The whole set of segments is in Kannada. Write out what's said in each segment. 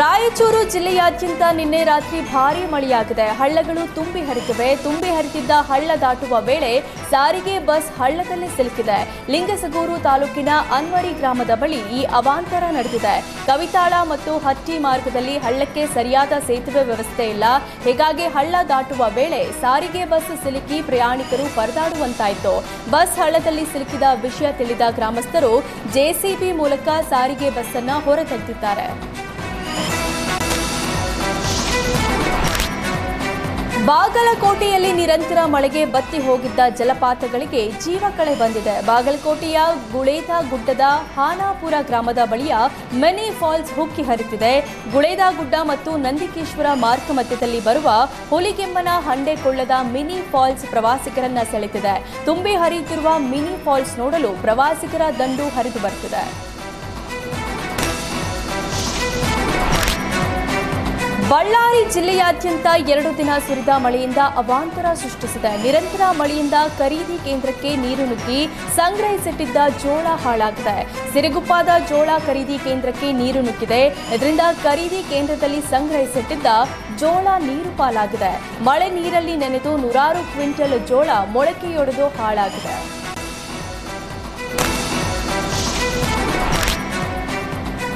ರಾಯಚೂರು ಜಿಲ್ಲೆಯಾದ್ಯಂತ ನಿನ್ನೆ ರಾತ್ರಿ ಭಾರೀ ಮಳೆಯಾಗಿದೆ. ಹಳ್ಳಗಳು ತುಂಬಿ ಹರಿದಿವೆ. ತುಂಬಿ ಹರಿದಿದ್ದ ಹಳ್ಳ ದಾಟುವ ವೇಳೆ ಸಾರಿಗೆ ಬಸ್ ಹಳ್ಳದಲ್ಲಿ ಸಿಲುಕಿದೆ. ಲಿಂಗಸಗೂರು ತಾಲೂಕಿನ ಅನ್ವರಿ ಗ್ರಾಮದ ಬಳಿ ಈ ಅವಾಂತರ ನಡೆದಿದೆ. ಕವಿತಾಳ ಮತ್ತು ಹಟ್ಟಿ ಮಾರ್ಗದಲ್ಲಿ ಹಳ್ಳಕ್ಕೆ ಸರಿಯಾದ ಸೇತುವೆ ವ್ಯವಸ್ಥೆ ಇಲ್ಲ. ಹೀಗಾಗಿ ಹಳ್ಳ ದಾಟುವ ವೇಳೆ ಸಾರಿಗೆ ಬಸ್ ಸಿಲುಕಿ ಪ್ರಯಾಣಿಕರು ಪರದಾಡುವಂತಾಯಿತು. ಬಸ್ ಹಳ್ಳದಲ್ಲಿ ಸಿಲುಕಿದ ವಿಷಯ ತಿಳಿದ ಗ್ರಾಮಸ್ಥರು ಜೆಸಿಬಿ ಮೂಲಕ ಸಾರಿಗೆ ಬಸ್ ಅನ್ನ ಹೊರತೆಗೆದಿದ್ದಾರೆ ಬಾಗಲಕೋಟೆಯಲ್ಲಿ ನಿರಂತರ ಮಳೆಗೆ ಬತ್ತಿ ಹೋಗಿದ್ದ ಜಲಪಾತಗಳಿಗೆ ಜೀವ ಕಳೆ ಬಂದಿದೆ. ಬಾಗಲಕೋಟೆಯ ಗುಳೇದ ಗುಡ್ಡದ ಹಾನಾಪುರ ಗ್ರಾಮದ ಬಳಿಯ ಮಿನಿ ಫಾಲ್ಸ್ ಹುಕ್ಕಿ ಹರಿತಿದೆ. ಗುಳೇದ ಗುಡ್ಡ ಮತ್ತು ನಂದಿಕೇಶ್ವರ ಮಾರ್ಗ ಮಧ್ಯದಲ್ಲಿ ಬರುವ ಹುಲಿಗೆಮ್ಮನ ಹಂಡೆಕೊಳ್ಳದ ಮಿನಿ ಫಾಲ್ಸ್ ಪ್ರವಾಸಿಗರನ್ನ ಸೆಳೆತಿದೆ. ತುಂಬಿ ಹರಿಯುತ್ತಿರುವ ಮಿನಿ ಫಾಲ್ಸ್ ನೋಡಲು ಪ್ರವಾಸಿಗರ ದಂಡು ಹರಿದು ಬರ್ತಿದೆ ಬಳ್ಳಾರಿ ಜಿಲ್ಲೆಯಾದ್ಯಂತ ಎರಡು ದಿನ ಸುರಿದ ಮಳೆಯಿಂದ ಅವಾಂತರ ಸೃಷ್ಟಿಸಿದೆ ನಿರಂತರ ಮಳೆಯಿಂದ ಖರೀದಿ ಕೇಂದ್ರಕ್ಕೆ ನೀರು ನುಗ್ಗಿ ಸಂಗ್ರಹಿಸಿಟ್ಟಿದ್ದ ಜೋಳ ಹಾಳಾಗಿದೆ. ಸಿರುಗುಪ್ಪಾದ ಜೋಳ ಖರೀದಿ ಕೇಂದ್ರಕ್ಕೆ ನೀರು ನುಗ್ಗಿದೆ. ಇದರಿಂದ ಖರೀದಿ ಕೇಂದ್ರದಲ್ಲಿ ಸಂಗ್ರಹಿಸಿಟ್ಟಿದ್ದ ಜೋಳ ನೀರು ಪಾಲಾಗಿದೆ. ಮಳೆ ನೀರಲ್ಲಿ ನೆನೆದು ನೂರಾರು ಕ್ವಿಂಟಲ್ ಜೋಳ ಮೊಳಕೆಯೊಡೆದು ಹಾಳಾಗಿದೆ.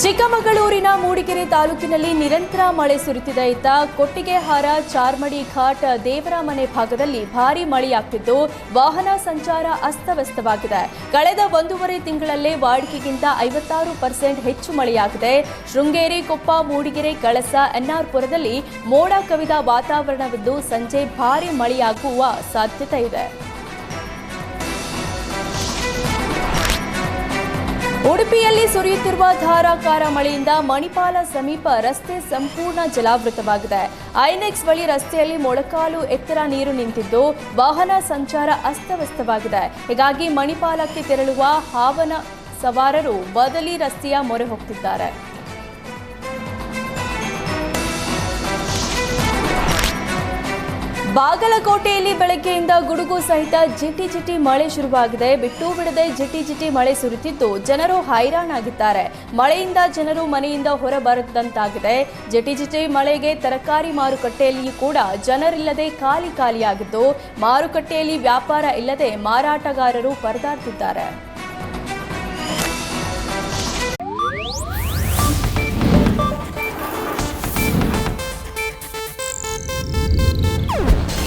ಚಿಕ್ಕಮಗಳೂರಿನ ಮೂಡಿಗೆರೆ ತಾಲೂಕಿನಲ್ಲಿ ನಿರಂತರ ಮಳೆ ಸುರಿತಿದೆ. ಇತ್ತ ಕೊಟ್ಟಿಗೆಹಾರ, ಚಾರ್ಮಡಿ ಘಾಟ್, ದೇವರ ಮನೆ ಭಾಗದಲ್ಲಿ ಭಾರಿ ಮಳೆಯಾಗ್ತಿದ್ದು, ವಾಹನ ಸಂಚಾರ ಅಸ್ತವ್ಯಸ್ತವಾಗಿದೆ. ಕಳೆದ ಒಂದೂವರೆ ತಿಂಗಳಲ್ಲೇ ವಾಡಿಕೆಗಿಂತ ಐವತ್ತಾರು ಪರ್ಸೆಂಟ್ ಹೆಚ್ಚು ಮಳೆಯಾಗಿದೆ. ಶೃಂಗೇರಿ, ಕೊಪ್ಪ, ಮೂಡಿಗೆರೆ, ಕಳಸ, ಎನ್ಆರ್ಪುರದಲ್ಲಿ ಮೋಡ ಕವಿದ ವಾತಾವರಣವಿದ್ದು, ಸಂಜೆ ಭಾರೀ ಮಳೆಯಾಗುವ ಸಾಧ್ಯತೆ ಇದೆ. ಉಡುಪಿಯಲ್ಲಿ ಸುರಿಯುತ್ತಿರುವ ಧಾರಾಕಾರ ಮಳೆಯಿಂದ ಮಣಿಪಾಲ ಸಮೀಪ ರಸ್ತೆ ಸಂಪೂರ್ಣ ಜಲಾವೃತವಾಗಿದೆ. ಐನೆಕ್ಸ್ ಬಳಿ ರಸ್ತೆಯಲ್ಲಿ ಮೊಳಕಾಲು ಎತ್ತರ ನೀರು ನಿಂತಿದ್ದು ವಾಹನ ಸಂಚಾರ ಅಸ್ತವ್ಯಸ್ತವಾಗಿದೆ. ಹೀಗಾಗಿ ಮಣಿಪಾಲಕ್ಕೆ ತೆರಳುವ ಹಾವನ ಸವಾರರು ಬದಲಿ ರಸ್ತೆಯ ಮೊರೆ ಹೋಗ್ತಿದ್ದಾರೆ. ಬಾಗಲಕೋಟೆಯಲ್ಲಿ ಬೆಳಗ್ಗೆಯಿಂದ ಗುಡುಗು ಸಹಿತ ಜಿಟಿ ಜಿಟಿ ಮಳೆ ಶುರುವಾಗಿದೆ. ಬಿಟ್ಟು ಬಿಡದೆ ಜಿಟಿ ಜಿಟಿ ಮಳೆ ಸುರಿತಿದ್ದು ಜನರು ಹೈರಾಣಾಗಿದ್ದಾರೆ. ಮಳೆಯಿಂದ ಜನರು ಮನೆಯಿಂದ ಹೊರಬರದಂತಾಗಿದೆ. ಜಿಟಿ ಜಿಟಿ ಮಳೆಗೆ ತರಕಾರಿ ಮಾರುಕಟ್ಟೆಯಲ್ಲಿಯೂ ಕೂಡ ಜನರಿಲ್ಲದೆ ಖಾಲಿ ಖಾಲಿಯಾಗಿದ್ದು ಮಾರುಕಟ್ಟೆಯಲ್ಲಿ ವ್ಯಾಪಾರ ಇಲ್ಲದೆ ಮಾರಾಟಗಾರರು ಪರದಾಡ್ತಿದ್ದಾರೆ.